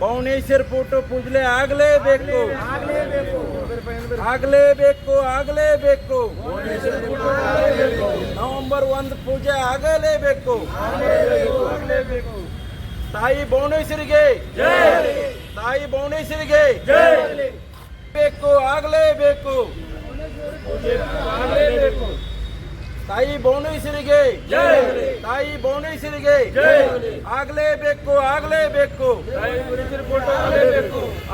Bhuvneshwar photo ಪೂಜೆ ಆಗಲೇಬೇಕು. ಆಗಲೇಬೇಕು ಆಗಲೇಬೇಕು. ನವೆಂಬರ್ ಒಂದು ಪೂಜೆ ಆಗಲೇಬೇಕು. ತಾಯಿ ಭುವನೇಶ್ವರಿಗೆ. ತಾಯಿ ಭುವನೇಶ್ವರಿಗೆ. ಬೇಕು, ಆಗಲೇಬೇಕು. ತಾಯಿ ಭುವನೇಶ್ವರಿಗೆ. ತಾಯಿ ಭುವನೇಶ್ವರಿಗೆ ಆಗ್ಲೇಬೇಕು ಆಗ್ಲೇಬೇಕು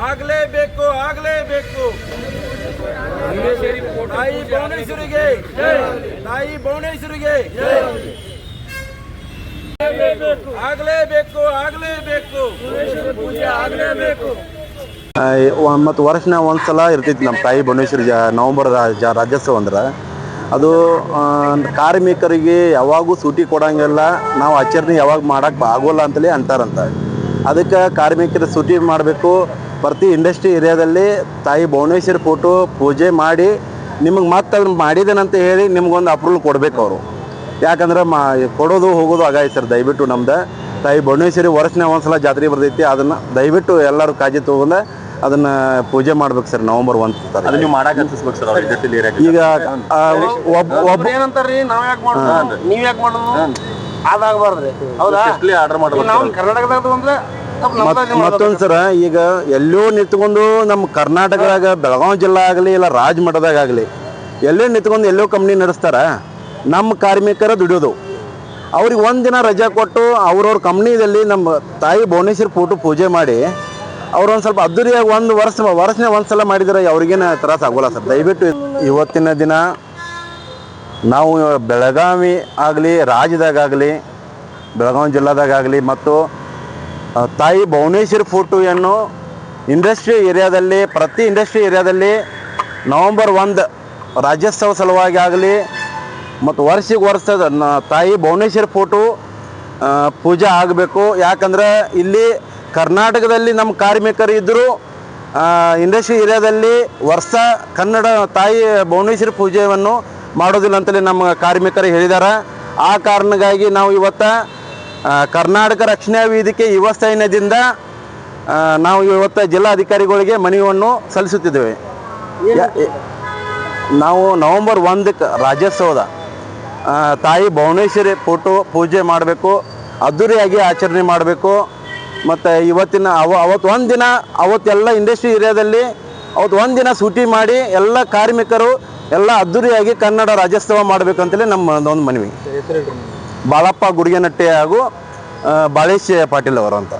ಆಗ್ಲೇಬೇಕು ಆಗ್ಲೇಬೇಕು ತಾಯಿ ಭುವನೇಶ್ವರಿಗೆ ತಾಯಿ ಭುವನೇಶ್ವರಿಗೆ ಆಗ್ಲೇಬೇಕು ಆಗ್ಲೇಬೇಕು ಪೂಜೆ ಆಗ್ಲೇಬೇಕು ಮತ್ತು ವರ್ಷನ ಒಂದ್ಸಲ ಇರ್ತೈತಿ ನಮ್ಮ ತಾಯಿ ಭುವನೇಶ್ವರಿ ಜ ನವಂಬರ್ ರಾಜ್ಯೋತ್ಸವ ಅಂದ್ರೆ ಅದು ಕಾರ್ಮಿಕರಿಗೆ ಯಾವಾಗೂ ಸೂಟಿ ಕೊಡೋಂಗಿಲ್ಲ ನಾವು ಆಚರಣೆ ಯಾವಾಗ ಮಾಡೋಕ್ಕೆ ಆಗೋಲ್ಲ ಅಂತಲೇ ಅಂತಾರಂತ. ಅದಕ್ಕೆ ಕಾರ್ಮಿಕರ ಸೂಟಿ ಮಾಡಬೇಕು. ಪ್ರತಿ ಇಂಡಸ್ಟ್ರಿ ಏರಿಯಾದಲ್ಲಿ ತಾಯಿ ಭುವನೇಶ್ವರಿ ಫೋಟೋ ಪೂಜೆ ಮಾಡಿ, ನಿಮಗೆ ಮತ್ತೆ ಅದನ್ನು ಮಾಡಿದೇನಂತ ಹೇಳಿ ನಿಮ್ಗೊಂದು ಅಪ್ರೂವಲ್ ಕೊಡಬೇಕು ಅವರು. ಯಾಕಂದ್ರೆ ಮಾ, ಕೊಡೋದು ಹೋಗೋದು ಆಗಾಯ್ತು ಸರ್, ದಯವಿಟ್ಟು ನಮ್ದು. ತಾಯಿ ಭುವನೇಶ್ವರಿ ವರ್ಷನೇ ಒಂದ್ಸಲ ಜಾತ್ರೆ ಬರ್ತೈತಿ, ಅದನ್ನು ದಯವಿಟ್ಟು ಎಲ್ಲರೂ ಕಾಳಜಿ ತಗೊಂಡ ಅದನ್ನ ಪೂಜೆ ಮಾಡ್ಬೇಕು ಸರ್ ನವೆಂಬರ್ ಒಂದ್ ಅದು ನೀವು ಸರ್ ಅವ್ರ ಈಗ ಆ, ಒಬ್ಬ ಒಬ್ಬ ಏನಂತಾರ್ರಿ? ನಾವ್ ಯಾಕೆ ಮಾಡೋದು? ನೀವ್ ಯಾಕೆ ಮಾಡೋದು? ಅದಾಗಬಾರ್ದ್ರಿ. ಹೌದಾ? ಆರ್ಡರ್ ಮಾಡ್ಬೇಕು ನಾವು ಕರ್ನಾಟಕದಾಗ ಅಂದ್ರೆ ಸ್ವಲ್ಪ ಮತ್ತೊಂದ್ ಸರ ಈಗ ಎಲ್ಲೋ ನಿಂತ್ಕೊಂಡು ನಮ್ಮ ಕರ್ನಾಟಕದಾಗ ಬೆಳಗಾವಿ ಜಿಲ್ಲಾ ಆಗಲಿ ಇಲ್ಲ ರಾಜಮಠದಾಗ ಆಗಲಿ ಎಲ್ಲೋ ನಿಂತ್ಕೊಂಡು ಎಲ್ಲೋ ಕಂಪ್ನಿ ನಡೆಸ್ತಾರ ನಮ್ಮ ಕಾರ್ಮಿಕರ ದುಡಿಯೋದು. ಅವ್ರಿಗೆ ಒಂದಿನ ರಜಾ ಕೊಟ್ಟು ಅವ್ರವ್ರ ಕಂಪ್ನಿದಲ್ಲಿ ನಮ್ಮ ತಾಯಿ ಭುವನೇಶ್ವರಿ ಫೋಟೋ ಪೂಜೆ ಮಾಡಿ ಅವ್ರೊಂದು ಸ್ವಲ್ಪ ಅದ್ದೂರಿಯಾಗಿ ಒಂದು ವರ್ಷ ವರ್ಷನೇ ಒಂದು ಸಲ ಮಾಡಿದ್ರೆ ಅವ್ರಿಗೇನು ತ್ರಾಸ ಆಗೋಲ್ಲ ಸರ್. ದಯವಿಟ್ಟು ಇವತ್ತಿನ ದಿನ ನಾವು ಬೆಳಗಾವಿ ಆಗಲಿ ರಾಜ್ಯದಾಗಲಿ ಬೆಳಗಾವಿ ಜಿಲ್ಲಾದಾಗಲಿ ಮತ್ತು ತಾಯಿ ಭುವನೇಶ್ವರಿ ಫೋಟೋಯನ್ನು ಇಂಡಸ್ಟ್ರಿ ಏರಿಯಾದಲ್ಲಿ, ಪ್ರತಿ ಇಂಡಸ್ಟ್ರಿ ಏರಿಯಾದಲ್ಲಿ ನವಂಬರ್ ಒಂದು ರಾಜ್ಯೋತ್ಸವ ಸಲುವಾಗಿ ಆಗಲಿ ಮತ್ತು ವರ್ಷಕ್ಕೆ ವರ್ಷದ ತಾಯಿ ಭುವನೇಶ್ವರಿ ಫೋಟೋ ಪೂಜೆ ಆಗಬೇಕು. ಯಾಕಂದ್ರೆ ಇಲ್ಲಿ ಕರ್ನಾಟಕದಲ್ಲಿ ನಮ್ಮ ಕಾರ್ಮಿಕರು ಇದ್ದರೂ. ಇಂಡಸ್ಟ್ರಿ ಏರಿಯಾದಲ್ಲಿ ವರ್ಷ ಕನ್ನಡ ತಾಯಿ ಭುವನೇಶ್ವರಿ ಪೂಜೆಯನ್ನು ಮಾಡೋದಿಲ್ಲ ಅಂತಲೇ ನಮ್ಮ ಕಾರ್ಮಿಕರು ಹೇಳಿದ್ದಾರೆ ಆ ಕಾರಣಕ್ಕಾಗಿ ನಾವು ಇವತ್ತು ಕರ್ನಾಟಕ ರಕ್ಷಣಾ ವೇದಿಕೆ ಯುವ ಸೈನ್ಯದಿಂದ ನಾವು ಇವತ್ತು ಜಿಲ್ಲಾಧಿಕಾರಿಗಳಿಗೆ ಮನವಿಯನ್ನು ಸಲ್ಲಿಸುತ್ತಿದ್ದೇವೆ. ನಾವು ನವೆಂಬರ್ ಒಂದಕ್ಕೆ ರಾಜ್ಯೋತ್ಸವದ ತಾಯಿ ಭುವನೇಶ್ವರಿ ಫೋಟೋ ಪೂಜೆ ಮಾಡಬೇಕು ಅದ್ದೂರಿಯಾಗಿ ಆಚರಣೆ ಮಾಡಬೇಕು. ಮತ್ತು ಇವತ್ತಿನ ಅವ, ಅವತ್ತು ಒಂದು ದಿನ ಅವತ್ತೆಲ್ಲ ಇಂಡಸ್ಟ್ರಿ ಏರಿಯಾದಲ್ಲಿ ಅವತ್ತು ಒಂದು ದಿನ ಸೂಟಿ ಮಾಡಿ ಎಲ್ಲ ಕಾರ್ಮಿಕರು ಎಲ್ಲ ಅದ್ದೂರಿಯಾಗಿ ಕನ್ನಡ ರಾಜ್ಯೋತ್ಸವ ಮಾಡಬೇಕಂತೇಳಿ ನಮ್ಮ ಒಂದು ಮನವಿ. ಬಾಳಪ್ಪ ಗುಡಿಗೆನಟ್ಟೆ ಹಾಗೂ ಬಾಳೇಶ್ ಪಾಟೀಲ್ ಅವರು ಅಂತ.